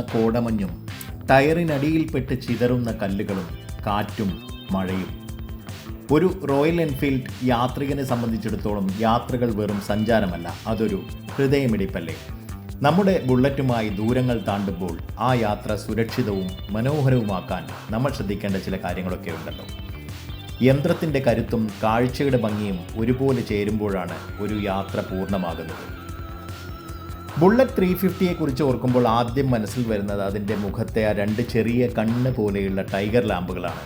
കോടമഞ്ഞും ടയറിനടിയിൽപ്പെട്ട് ചിതറുന്ന കല്ലുകളും കാറ്റും മഴയും. ഒരു റോയൽ എൻഫീൽഡ് യാത്രികനെ സംബന്ധിച്ചിടത്തോളം യാത്രകൾ വെറും സഞ്ചാരമല്ല അതൊരു ഹൃദയമിടിപ്പല്ലേ? നമ്മുടെ ബുള്ളറ്റുമായി ദൂരങ്ങൾ താണ്ടുമ്പോൾ ആ യാത്ര സുരക്ഷിതവും മനോഹരവുമാക്കാൻ നമ്മൾ ശ്രദ്ധിക്കേണ്ട ചില കാര്യങ്ങളൊക്കെ ഉണ്ടല്ലോ. യന്ത്രത്തിന്റെ കരുത്തും കാഴ്ചയുടെ ഭംഗിയും ഒരുപോലെ ചേരുമ്പോഴാണ് ഒരു യാത്ര പൂർണമാകുന്നത്. ബുള്ളറ്റ് ത്രീ ഫിഫ്റ്റിയെ കുറിച്ച് ഓർക്കുമ്പോൾ ആദ്യം മനസ്സിൽ വരുന്നത് അതിന്റെ മുഖത്തെ ആ രണ്ട് ചെറിയ കണ്ണ് പോലെയുള്ള ടൈഗർ ലാമ്പുകളാണ്.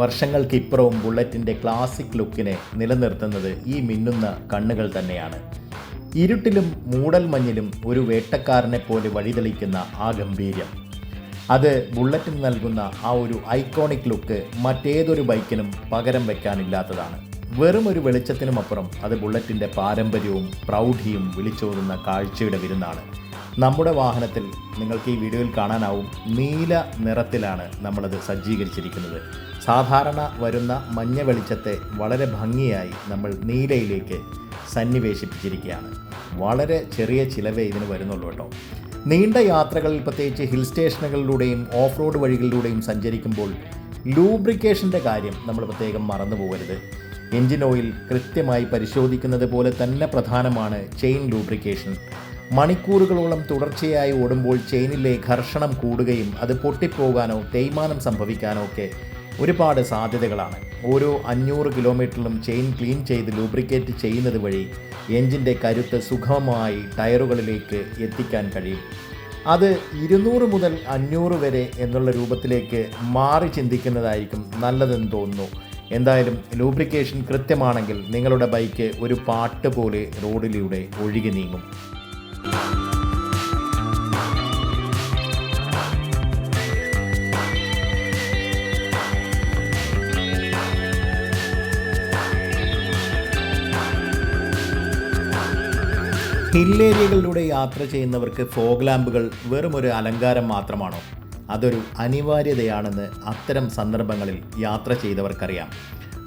വർഷങ്ങൾക്കിപ്പുറവും ബുള്ളറ്റിന്റെ ക്ലാസിക് ലുക്കിനെ നിലനിർത്തുന്നത് ഈ മിന്നുന്ന കണ്ണുകൾ തന്നെയാണ്. ഇരുട്ടിലും മൂടൽ മഞ്ഞിലും ഒരു വേട്ടക്കാരനെ പോലെ വഴിതെളിക്കുന്ന ആ ഗംഭീര്യം അത് ബുള്ളറ്റിന് നൽകുന്ന ആ ഒരു ഐക്കോണിക് ലുക്ക് മറ്റേതൊരു ബൈക്കിനും പകരം വെക്കാനില്ലാത്തതാണ്. വെറും ഒരു വെളിച്ചത്തിനുമപ്പുറം അത് ബുള്ളറ്റിന്റെ പാരമ്പര്യവും പ്രൗഢിയും വിളിച്ചോതുന്ന കാഴ്ചയുടെ വിരുന്നാണ്. നമ്മുടെ വാഹനത്തിൽ നിങ്ങൾക്ക് ഈ വീഡിയോയിൽ കാണാനാവും നീല നിറത്തിലാണ് നമ്മളത് സജ്ജീകരിച്ചിരിക്കുന്നത്. സാധാരണ വരുന്ന മഞ്ഞ വെളിച്ചത്തെ വളരെ ഭംഗിയായി നമ്മൾ നീലയിലേക്ക് സന്നിവേശിപ്പിച്ചിരിക്കുകയാണ്. വളരെ ചെറിയ ചിലവേ ഇതിന് വരുന്നുള്ളൂ കേട്ടോ. നീണ്ട യാത്രകളിൽ പ്രത്യേകിച്ച് ഹിൽ സ്റ്റേഷനുകളിലൂടെയും ഓഫ് റോഡ് വഴികളിലൂടെയും സഞ്ചരിക്കുമ്പോൾ ലൂബ്രിക്കേഷന്റെ കാര്യം നമ്മൾ പ്രത്യേകം മറന്നു പോകരുത് എൻജിൻ ഓയിൽ കൃത്യമായി പരിശോധിക്കുന്നത് പോലെ തന്നെ പ്രധാനമാണ് ചെയിൻ ലൂബ്രിക്കേഷൻ. മണിക്കൂറുകളോളം തുടർച്ചയായി ഓടുമ്പോൾ ചെയിനിലെ ഘർഷണം കൂടുകയും അത് പൊട്ടിപ്പോകാനോ തേയ്മാനം സംഭവിക്കാനോ ഒക്കെ ഒരുപാട് സാധ്യതകളാണ്. ഓരോ അഞ്ഞൂറ് കിലോമീറ്ററിലും ചെയിൻ ക്ലീൻ ചെയ്ത് ലൂബ്രിക്കേറ്റ് ചെയ്യുന്നത് വഴി എൻജിന്റെ കരുത്ത് സുഗമമായി ടയറുകളിലേക്ക് എത്തിക്കാൻ കഴിയും. അത് ഇരുന്നൂറ് മുതൽ അഞ്ഞൂറ് വരെ എന്നുള്ള രൂപത്തിലേക്ക് മാറി ചിന്തിക്കുന്നതായിരിക്കും നല്ലതെന്ന് തോന്നുന്നു. എന്തായാലും ലൂബ്രിക്കേഷൻ കൃത്യമാണെങ്കിൽ നിങ്ങളുടെ ബൈക്ക് ഒരു പാട്ട് പോലെ റോഡിലൂടെ ഒഴുകി നീങ്ങും. ഹില്ലേരിയകളിലൂടെ യാത്ര ചെയ്യുന്നവർക്ക് ഫോഗ് ലാമ്പുകൾ വെറും ഒരു അലങ്കാരം മാത്രമാണോ? അതൊരു അനിവാര്യതയാണെന്ന് അത്തരം സന്ദർഭങ്ങളിൽ യാത്ര ചെയ്തവർക്കറിയാം.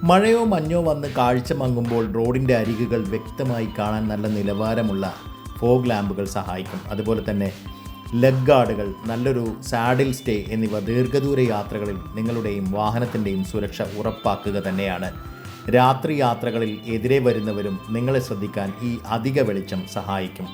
മഴയോ മഞ്ഞോ വന്ന് കാഴ്ച മങ്ങുമ്പോൾ റോഡിന്റെ അരികുകൾ വ്യക്തമായി കാണാൻ നല്ല നിലവാരമുള്ള ഫോഗ് ലാമ്പുകൾ സഹായിക്കും. അതുപോലെ തന്നെ ലെഗ് ഗാർഡുകൾ നല്ലൊരു സാഡിൽ സ്റ്റേ എന്നിവ ദീർഘദൂര യാത്രകളിൽ നിങ്ങളുടെയും വാഹനത്തിന്റെയും സുരക്ഷ ഉറപ്പാക്കുക തന്നെയാണ്. രാത്രി യാത്രകളിൽ എതിരെ വരുന്നവരും നിങ്ങളെ ശ്രദ്ധിക്കാൻ ഈ അധിക വെളിച്ചം സഹായിക്കും.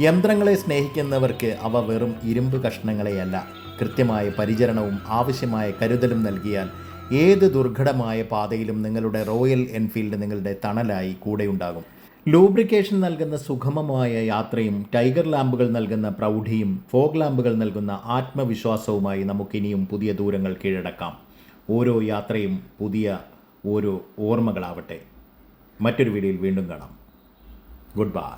യന്ത്രങ്ങളെ സ്നേഹിക്കുന്നവർക്ക് അവ വെറും ഇരുമ്പ് കഷ്ണങ്ങളെയല്ല. കൃത്യമായ പരിചരണവും ആവശ്യമായ കരുതലും നൽകിയാൽ ഏത് ദുർഘടമായ പാതയിലും നിങ്ങളുടെ റോയൽ എൻഫീൽഡ് നിങ്ങളുടെ തണലായി കൂടെയുണ്ടാകും. ലൂബ്രിക്കേഷൻ നൽകുന്ന സുഗമമായ യാത്രയും ടൈഗർ ലാമ്പുകൾ നൽകുന്ന പ്രൗഢിയും ഫോഗ് ലാമ്പുകൾ നൽകുന്ന ആത്മവിശ്വാസവുമായി നമുക്കിനിയും പുതിയ ദൂരങ്ങൾ കീഴടക്കാം. ഓരോ യാത്രയും പുതിയ ഓരോ ഓർമ്മകളാവട്ടെ. മറ്റൊരു വീഡിയോയിൽ വീണ്ടും കാണാം. Good bye.